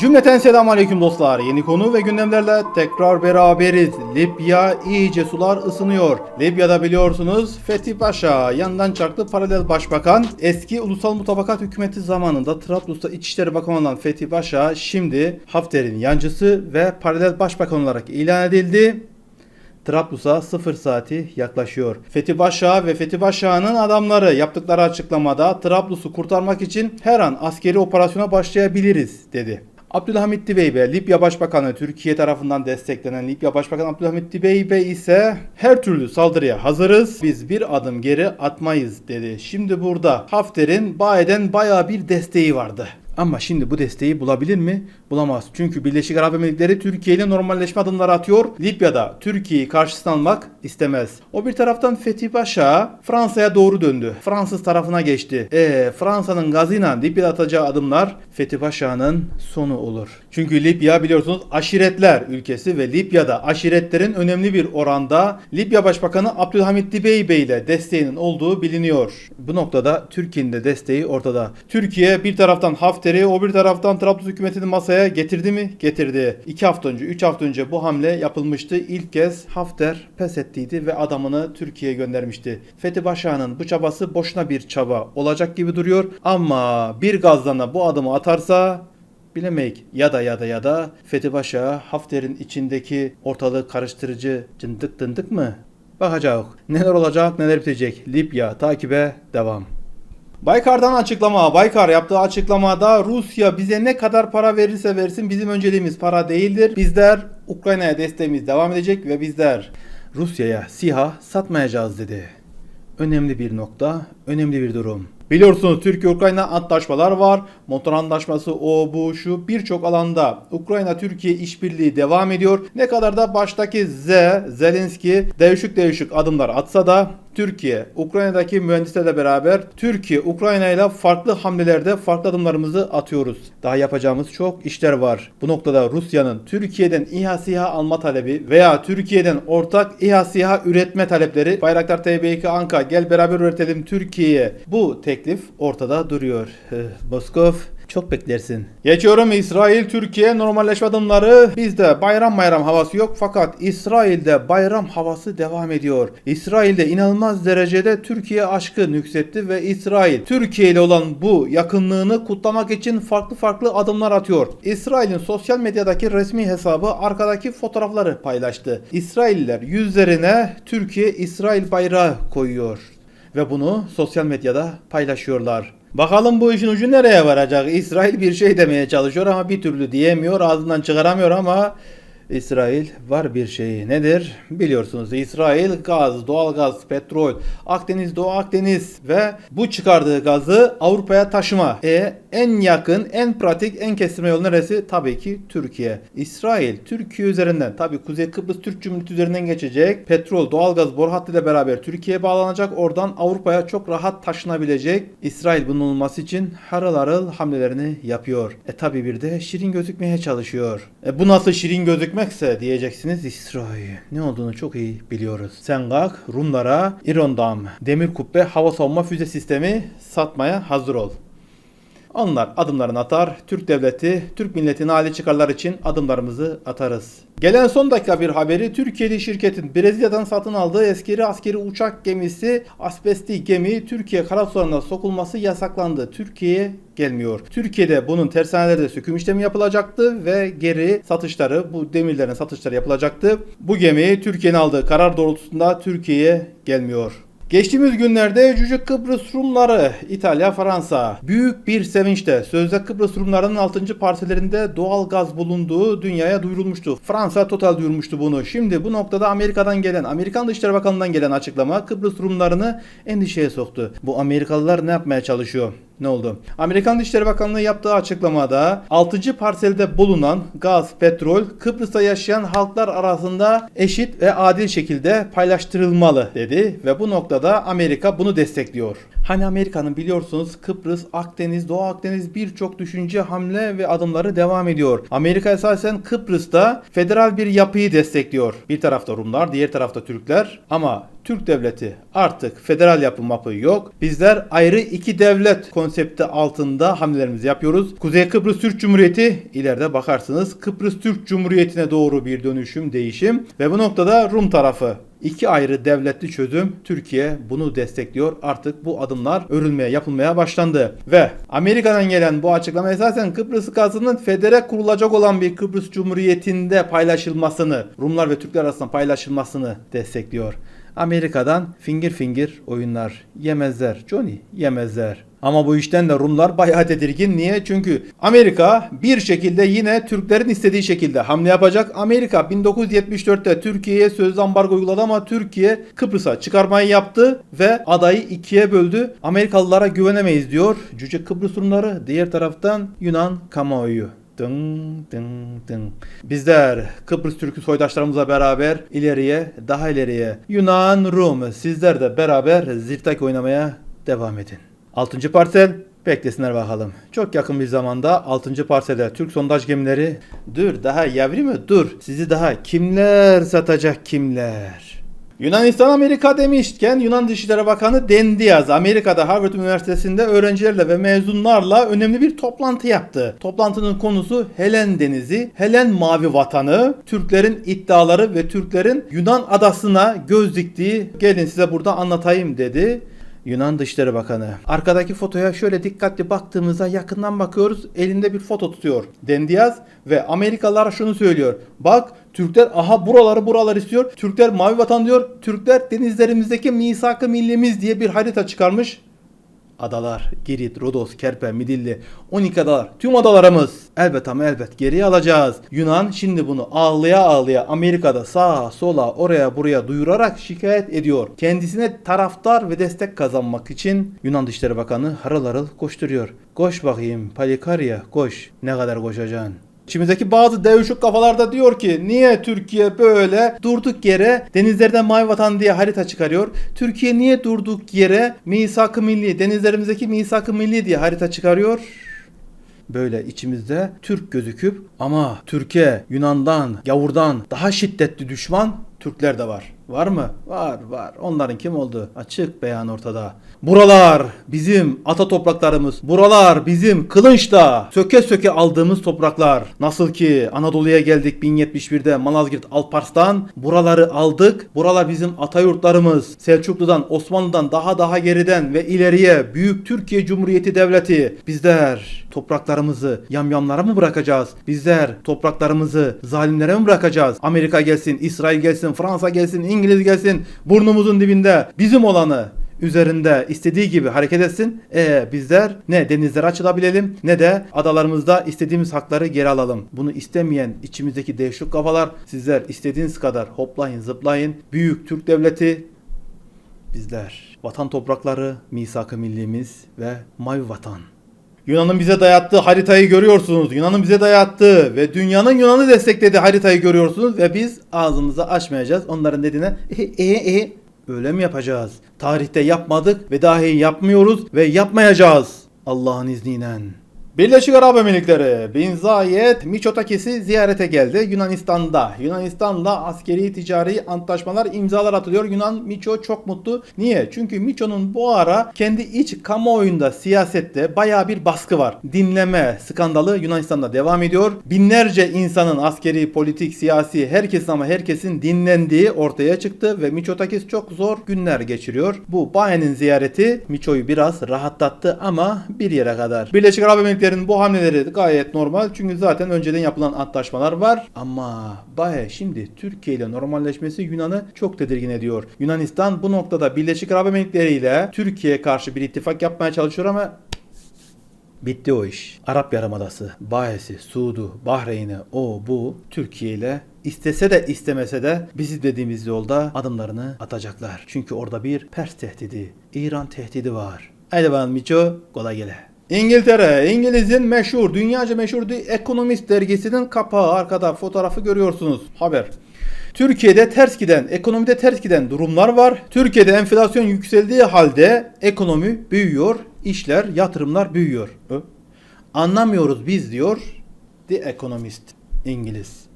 Cümleten selamun aleyküm dostlar. Yeni konu ve gündemlerle tekrar beraberiz. Libya iyice sular ısınıyor. Libya'da biliyorsunuz Fethi Paşa yandan çarklı paralel başbakan eski ulusal mutabakat hükümeti zamanında Trablus'ta İçişleri Bakanı olan Fethi Paşa şimdi Hafter'in yancısı ve paralel başbakan olarak ilan edildi. Trablus'a 0 saati yaklaşıyor. Fethi Başşah ve Fethi Başşah'ın adamları yaptıkları açıklamada Trablus'u kurtarmak için her an askeri operasyona başlayabiliriz dedi. Abdülhamit Dibeybe, Libya Başbakanı Türkiye tarafından desteklenen Libya Başbakanı Abdülhamit Dibeybe ise her türlü saldırıya hazırız. Biz bir adım geri atmayız dedi. Şimdi burada Hafter'in Baye'den bayağı bir desteği vardı. Ama şimdi bu desteği bulabilir mi? Bulamaz. Çünkü Birleşik Arap Emirlikleri Türkiye ile normalleşme adımları atıyor. Libya'da Türkiye'yi karşısına almak istemez. O bir taraftan Fethi Paşa Fransa'ya doğru döndü. Fransız tarafına geçti. E Fransa'nın gazıyla Libya'da atacağı adımlar Fethi Paşa'nın sonu olur. Çünkü Libya biliyorsunuz aşiretler ülkesi ve Libya'da aşiretlerin önemli bir oranda Libya Başbakanı Abdülhamit Dibeybe ile desteğinin olduğu biliniyor. Bu noktada Türkiye'nin de desteği ortada. Türkiye bir taraftan Hafter'i o bir taraftan Trablus hükümetini masaya getirdi mi? Getirdi. 2 hafta önce 3 hafta önce bu hamle yapılmıştı. İlk kez Hafter pes ettiydi ve adamını Türkiye'ye göndermişti. Fethi Paşa'nın bu çabası boşuna bir çaba olacak gibi duruyor ama bir gazlana bu adımı atarsa bilemeyik. Ya da ya da ya da Fethi Paşa Hafter'in içindeki ortalığı karıştırıcı cındık dındık mı? Bakacağız. Neler olacak neler bitecek. Libya takibe devam. Baykar'dan açıklama. Baykar yaptığı açıklamada Rusya bize ne kadar para verirse versin bizim önceliğimiz para değildir. Bizler Ukrayna'ya desteğimiz devam edecek ve bizler Rusya'ya SİHA satmayacağız dedi. Önemli bir nokta, önemli bir durum. Biliyorsunuz Türkiye-Ukrayna antlaşmalar var. Motor antlaşması o bu şu birçok alanda Ukrayna-Türkiye işbirliği devam ediyor. Ne kadar da baştaki Z, Zelenski değişik değişik adımlar atsa da Türkiye, Ukrayna'daki mühendislerle beraber Türkiye, Ukrayna ile farklı hamlelerde farklı adımlarımızı atıyoruz. Daha yapacağımız çok işler var. Bu noktada Rusya'nın Türkiye'den İHA SİHA alma talebi veya Türkiye'den ortak İHA SİHA üretme talepleri Bayraktar TB2 Anka gel beraber üretelim Türkiye'ye. Bu teklif ortada duruyor. Moskov çok beklersin. Geçiyorum İsrail Türkiye normalleşme adımları. Bizde bayram bayram havası yok fakat İsrail'de bayram havası devam ediyor. İsrail'de inanılmaz derecede Türkiye aşkı nüksetti ve İsrail Türkiye ile olan bu yakınlığını kutlamak için farklı farklı adımlar atıyor. İsrail'in sosyal medyadaki resmi hesabı arkadaki fotoğrafları paylaştı. İsrailler yüzlerine Türkiye İsrail bayrağı koyuyor ve bunu sosyal medyada paylaşıyorlar. Bakalım bu işin ucu nereye varacak? İsrail bir şey demeye çalışıyor ama bir türlü diyemiyor, ağzından çıkaramıyor ama İsrail var bir şeyi. Nedir? Biliyorsunuz İsrail gaz, doğalgaz, petrol, Akdeniz, Doğu Akdeniz ve bu çıkardığı gazı Avrupa'ya taşıma. E en yakın, en pratik, en kestirme yol neresi? Tabii ki Türkiye. İsrail Türkiye üzerinden tabii Kuzey Kıbrıs Türk Cumhuriyeti üzerinden geçecek. Petrol, doğalgaz boru hattı ile beraber Türkiye'ye bağlanacak. Oradan Avrupa'ya çok rahat taşınabilecek. İsrail bunun olması için harıl harıl hamlelerini yapıyor. E tabii bir de şirin gözükmeye çalışıyor. E bu nasıl şirin gözükmekse diyeceksiniz İsrail. Ne olduğunu çok iyi biliyoruz. Sen kalk Rumlara İrondam demir kubbe hava savunma füze sistemi satmaya hazır ol. Onlar adımlarını atar. Türk devleti, Türk milletinin hali çıkarlar için adımlarımızı atarız. Gelen son dakika bir haberi Türkiye'li şirketin Brezilya'dan satın aldığı eski askeri uçak gemisi asbestli gemi Türkiye karasularına sokulması yasaklandı. Türkiye'ye gelmiyor. Türkiye'de bunun tersanelerde söküm işlemi yapılacaktı ve geri satışları bu demirlerin satışları yapılacaktı. Bu gemi Türkiye'nin aldığı karar doğrultusunda Türkiye'ye gelmiyor. Geçtiğimiz günlerde Cüce Kıbrıs Rumları İtalya, Fransa büyük bir sevinçte sözde Kıbrıs Rumlarının 6. parselerinde doğal gaz bulunduğu dünyaya duyurulmuştu. Fransa Total duyurmuştu bunu. Şimdi bu noktada Amerika'dan gelen, Amerikan Dışişleri Bakanlığı'ndan gelen açıklama Kıbrıs Rumlarını endişeye soktu. Bu Amerikalılar ne yapmaya çalışıyor? Ne oldu? Amerikan Dışişleri Bakanlığı yaptığı açıklamada 6. parselde bulunan gaz, petrol Kıbrıs'ta yaşayan halklar arasında eşit ve adil şekilde paylaştırılmalı dedi ve bu noktada Amerika bunu destekliyor. Hani Amerika'nın biliyorsunuz Kıbrıs, Akdeniz, Doğu Akdeniz birçok düşünce hamle ve adımları devam ediyor. Amerika esasen Kıbrıs'ta federal bir yapıyı destekliyor. Bir tarafta Rumlar, diğer tarafta Türkler ama Türk devleti artık federal yapı mapı yok. Bizler ayrı iki devlet konsepti altında hamlelerimizi yapıyoruz. Kuzey Kıbrıs Türk Cumhuriyeti ileride bakarsınız Kıbrıs Türk Cumhuriyeti'ne doğru bir dönüşüm, değişim ve bu noktada Rum tarafı İki ayrı devletli çözüm Türkiye bunu destekliyor. Artık bu adımlar örülmeye yapılmaya başlandı. Ve Amerika'dan gelen bu açıklama esasen Kıbrıs gazının federe kurulacak olan bir Kıbrıs Cumhuriyeti'nde paylaşılmasını, Rumlar ve Türkler arasında paylaşılmasını destekliyor. Amerika'dan finger finger oyunlar yemezler. Johnny yemezler. Ama bu işten de Rumlar bayağı tedirgin. Niye? Çünkü Amerika bir şekilde yine Türklerin istediği şekilde hamle yapacak. Amerika 1974'te Türkiye'ye sözlü ambargo uyguladı ama Türkiye Kıbrıs'a çıkarmayı yaptı ve adayı ikiye böldü. Amerikalılara güvenemeyiz diyor. Cüce Kıbrıs Rumları diğer taraftan Yunan kamuoyu. Dın dın dın. Bizler Kıbrıs Türk'ü soydaşlarımızla beraber ileriye, daha ileriye Yunan, Rum sizler de beraber zirtak oynamaya devam edin. 6. parsel beklesinler bakalım. Çok yakın bir zamanda 6. parselde Türk sondaj gemileri dur daha yavru mu dur sizi daha kimler satacak kimler. Yunanistan Amerika demişken Yunan Dışişleri Bakanı Dendiaz Amerika'da Harvard Üniversitesi'nde öğrencilerle ve mezunlarla önemli bir toplantı yaptı. Toplantının konusu Helen Denizi, Helen Mavi Vatanı, Türklerin iddiaları ve Türklerin Yunan adasına göz diktiği gelin size burada anlatayım dedi. Yunan Dışişleri Bakanı. Arkadaki fotoya şöyle dikkatli baktığımızda yakından bakıyoruz. Elinde bir foto tutuyor. Dendiaz ve Amerikalılar şunu söylüyor. Bak Türkler aha buraları buralar istiyor. Türkler mavi vatan diyor. Türkler denizlerimizdeki misak-ı millimiz diye bir harita çıkarmış. Adalar, Girit, Rodos, Kerpe, Midilli, 12 adalar, tüm adalarımız. Elbet ama elbet geriye alacağız. Yunan şimdi bunu ağlaya ağlaya Amerika'da sağa sola oraya buraya duyurarak şikayet ediyor. Kendisine taraftar ve destek kazanmak için Yunan Dışişleri Bakanı harıl harıl koşturuyor. Koş bakayım Palikarya koş. Ne kadar koşacaksın? İçimizdeki bazı devşuk kafalarda diyor ki niye Türkiye böyle durduk yere denizlerden mavi vatan diye harita çıkarıyor? Türkiye niye durduk yere misak-ı milli denizlerimizdeki misak-ı milli diye harita çıkarıyor? Böyle içimizde Türk gözüküp ama Türkiye Yunan'dan, Gavur'dan daha şiddetli düşman Türkler de var. Var mı? Var var. Onların kim oldu? Açık beyan ortada. Buralar bizim ata topraklarımız. Buralar bizim kılınçla söke söke aldığımız topraklar. Nasıl ki Anadolu'ya geldik 1071'de Malazgirt Alpars'tan buraları aldık. Buralar bizim ata yurtlarımız. Selçuklu'dan, Osmanlı'dan daha daha geriden ve ileriye Büyük Türkiye Cumhuriyeti Devleti. Bizler topraklarımızı yamyamlara mı bırakacağız? Bizler topraklarımızı zalimlere mi bırakacağız? Amerika gelsin, İsrail gelsin, Fransa gelsin, İngiliz gelsin. Burnumuzun dibinde bizim olanı üzerinde istediği gibi hareket etsin. E bizler ne denizlere açılabilelim ne de adalarımızda istediğimiz hakları geri alalım. Bunu istemeyen içimizdeki değişik kafalar sizler istediğiniz kadar hoplayın zıplayın. Büyük Türk devleti bizler. Vatan toprakları, misak-ı millimiz ve mavi vatan. Yunan'ın bize dayattığı haritayı görüyorsunuz. Yunan'ın bize dayattığı ve dünyanın Yunan'ı desteklediği haritayı görüyorsunuz ve biz ağzımızı açmayacağız. Onların dediğine e, e, öyle mi yapacağız? Tarihte yapmadık ve dahi yapmıyoruz ve yapmayacağız. Allah'ın izniyle. Birleşik Arap Emirlikleri Bin Zayed Miçotakis'i ziyarete geldi Yunanistan'da. Yunanistan'la askeri ticari antlaşmalar imzalar atılıyor. Yunan Miço çok mutlu. Niye? Çünkü Miço'nun bu ara kendi iç kamuoyunda siyasette baya bir baskı var. Dinleme skandalı Yunanistan'da devam ediyor. Binlerce insanın askeri, politik, siyasi herkesin ama herkesin dinlendiği ortaya çıktı ve Miçotakis çok zor günler geçiriyor. Bu Bayen'in ziyareti Miço'yu biraz rahatlattı ama bir yere kadar. Birleşik Arap Emirlikleri'nin bu hamleleri gayet normal çünkü zaten önceden yapılan antlaşmalar var. Ama Baye şimdi Türkiye ile normalleşmesi Yunan'ı çok tedirgin ediyor. Yunanistan bu noktada Birleşik Arap Emirlikleri ile Türkiye'ye karşı bir ittifak yapmaya çalışıyor ama Bitti o iş. Arap Yarımadası, Baesi, Suud'u, Bahreyn'i, o bu Türkiye ile istese de istemese de bizi dediğimiz yolda adımlarını atacaklar. Çünkü orada bir Pers tehdidi, İran tehdidi var. Haydi bakalım Miço, kolay gele. İngiltere, İngiliz'in meşhur, dünyaca meşhur The Economist dergisinin kapağı arkada fotoğrafı görüyorsunuz. Haber. Türkiye'de ters giden, ekonomide ters giden durumlar var. Türkiye'de enflasyon yükseldiği halde ekonomi büyüyor, işler, yatırımlar büyüyor. Anlamıyoruz biz diyor The Economist İngiliz.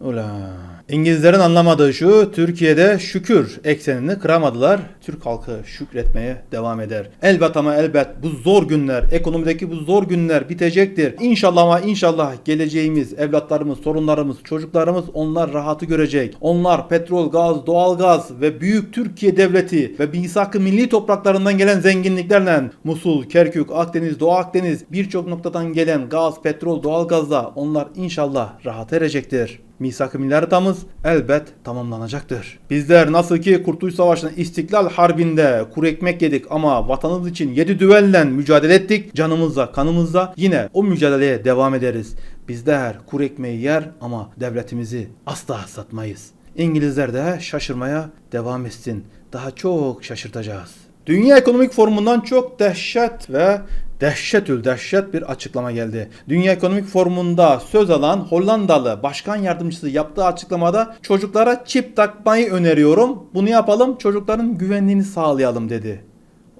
Ula. İngilizlerin anlamadığı şu, Türkiye'de şükür eksenini kıramadılar. Türk halkı şükretmeye devam eder. Elbet ama elbet bu zor günler, ekonomideki bu zor günler bitecektir. İnşallah ama inşallah geleceğimiz, evlatlarımız, torunlarımız, çocuklarımız onlar rahatı görecek. Onlar petrol, gaz, doğalgaz ve büyük Türkiye devleti ve misak-ı milli topraklarından gelen zenginliklerle Musul, Kerkük, Akdeniz, Doğu Akdeniz birçok noktadan gelen gaz, petrol, doğalgazla onlar inşallah rahat erecektir. Misak-ı milli haritamız elbet tamamlanacaktır. Bizler nasıl ki Kurtuluş Savaşı'nda İstiklal Harbi'nde kuru ekmek yedik ama vatanımız için yedi düvelle mücadele ettik. Canımızla kanımızla yine o mücadeleye devam ederiz. Bizler kuru ekmeği yer ama devletimizi asla satmayız. İngilizler de şaşırmaya devam etsin. Daha çok şaşırtacağız. Dünya Ekonomik Forumu'ndan çok dehşet ve dehşetül dehşet bir açıklama geldi. Dünya Ekonomik Forumu'nda söz alan Hollandalı başkan yardımcısı yaptığı açıklamada çocuklara çip takmayı öneriyorum. Bunu yapalım çocukların güvenliğini sağlayalım dedi.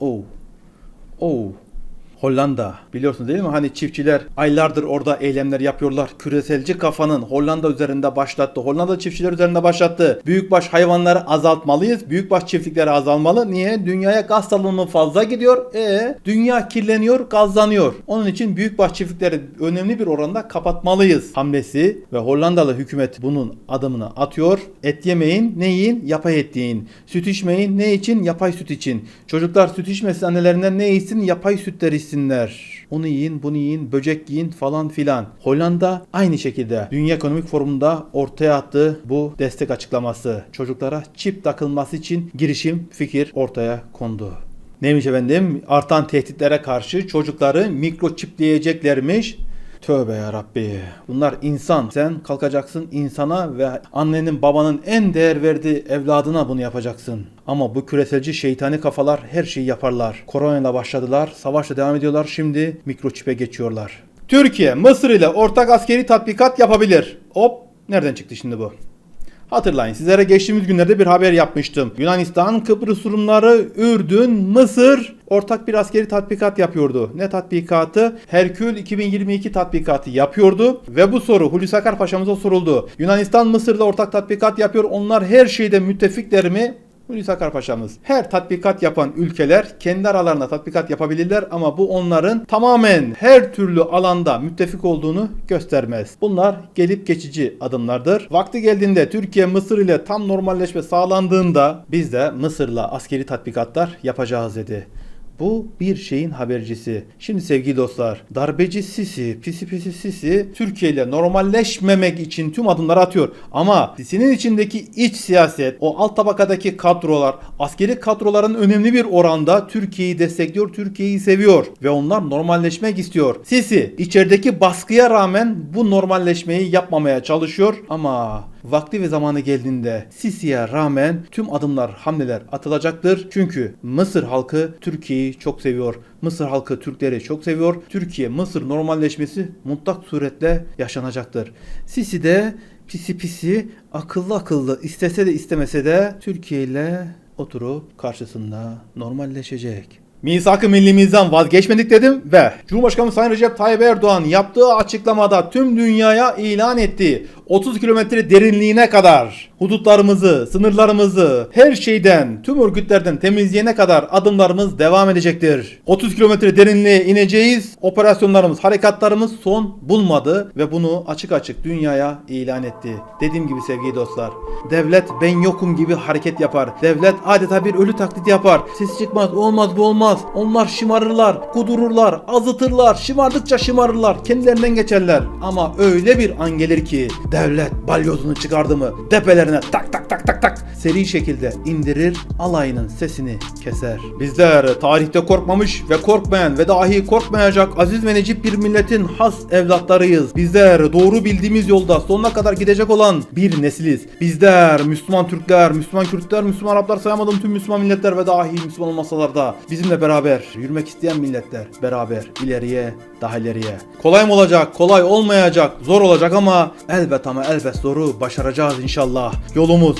Oh. Oh. Hollanda biliyorsunuz değil mi? Hani çiftçiler aylardır orada eylemler yapıyorlar. Küreselci kafanın Hollanda üzerinde başlattı. Hollanda çiftçiler üzerinde başlattı. Büyükbaş hayvanları azaltmalıyız. Büyükbaş çiftlikleri azalmalı. Niye? Dünyaya gaz salınımı fazla gidiyor. E dünya kirleniyor, gazlanıyor. Onun için büyükbaş çiftlikleri önemli bir oranda kapatmalıyız hamlesi ve Hollandalı hükümet bunun adımını atıyor. Et yemeyin, ne yiyin? Yapay et yiyin. Süt içmeyin, ne için? Yapay süt için. Çocuklar süt içmesin annelerinden ne içsin? Yapay sütler içsinler. Onu yiyin, bunu yiyin, böcek yiyin falan filan. Hollanda aynı şekilde Dünya Ekonomik Forumu'nda ortaya attığı bu destek açıklaması. Çocuklara çip takılması için girişim, fikir ortaya kondu. Neymiş efendim? Artan tehditlere karşı çocukları mikroçipleyeceklermiş. Tövbe ya Rabbi. Bunlar insan. Sen kalkacaksın insana ve annenin babanın en değer verdiği evladına bunu yapacaksın. Ama bu küreselci şeytani kafalar her şeyi yaparlar. Koronayla başladılar, savaşla devam ediyorlar. Şimdi mikroçipe geçiyorlar. Türkiye, Mısır ile ortak askeri tatbikat yapabilir. Hop, nereden çıktı şimdi bu? Hatırlayın sizlere geçtiğimiz günlerde bir haber yapmıştım. Yunanistan, Kıbrıs Rumları, Ürdün, Mısır ortak bir askeri tatbikat yapıyordu. Ne tatbikatı? Herkül 2022 tatbikatı yapıyordu ve bu soru Hulusi Akar Paşa'mıza soruldu. Yunanistan Mısır'la ortak tatbikat yapıyor. Onlar her şeyde müttefikler mi? Hulusi Akar Paşa'mız. Her tatbikat yapan ülkeler kendi aralarında tatbikat yapabilirler ama bu onların tamamen her türlü alanda müttefik olduğunu göstermez. Bunlar gelip geçici adımlardır. Vakti geldiğinde Türkiye Mısır ile tam normalleşme sağlandığında biz de Mısır'la askeri tatbikatlar yapacağız dedi. Bu bir şeyin habercisi. Şimdi sevgili dostlar, darbeci Sisi, pisi pisi Sisi Türkiye ile normalleşmemek için tüm adımları atıyor. Ama Sisi'nin içindeki iç siyaset, o alt tabakadaki kadrolar, askeri kadroların önemli bir oranda Türkiye'yi destekliyor, Türkiye'yi seviyor ve onlar normalleşmek istiyor. Sisi içerideki baskıya rağmen bu normalleşmeyi yapmamaya çalışıyor ama vakti ve zamanı geldiğinde Sisi'ye rağmen tüm adımlar, hamleler atılacaktır. Çünkü Mısır halkı Türkiye'yi çok seviyor. Mısır halkı Türkleri çok seviyor. Türkiye Mısır normalleşmesi mutlak suretle yaşanacaktır. Sisi de pisi pisi akıllı akıllı istese de istemese de Türkiye ile oturup karşısında normalleşecek. Misak-ı millimizden vazgeçmedik dedim ve Cumhurbaşkanı Sayın Recep Tayyip Erdoğan yaptığı açıklamada tüm dünyaya ilan etti. 30 kilometre derinliğine kadar hudutlarımızı, sınırlarımızı her şeyden, tüm örgütlerden temizleyene kadar adımlarımız devam edecektir. 30 kilometre derinliğe ineceğiz. Operasyonlarımız, harekatlarımız son bulmadı ve bunu açık açık dünyaya ilan etti. Dediğim gibi sevgili dostlar, devlet ben yokum gibi hareket yapar. Devlet adeta bir ölü taklidi yapar. Ses çıkmaz, olmaz bu olmaz. Onlar şımarırlar, kudururlar, azıtırlar, şımardıkça şımarırlar, kendilerinden geçerler. Ama öyle bir an gelir ki devlet balyozunu çıkardı mı tepelerine tak tak tak tak tak seri şekilde indirir alayının sesini keser. Bizler tarihte korkmamış ve korkmayan ve dahi korkmayacak aziz ve necip bir milletin has evlatlarıyız. Bizler doğru bildiğimiz yolda sonuna kadar gidecek olan bir nesiliz. Bizler Müslüman Türkler, Müslüman Kürtler, Müslüman Araplar sayamadım tüm Müslüman milletler ve dahi Müslüman olmasalar da bizimle beraber yürümek isteyen milletler beraber ileriye daha ileriye. Kolay mı olacak? Kolay olmayacak. Zor olacak ama elbet ama elbet zoru başaracağız inşallah. Yolumuz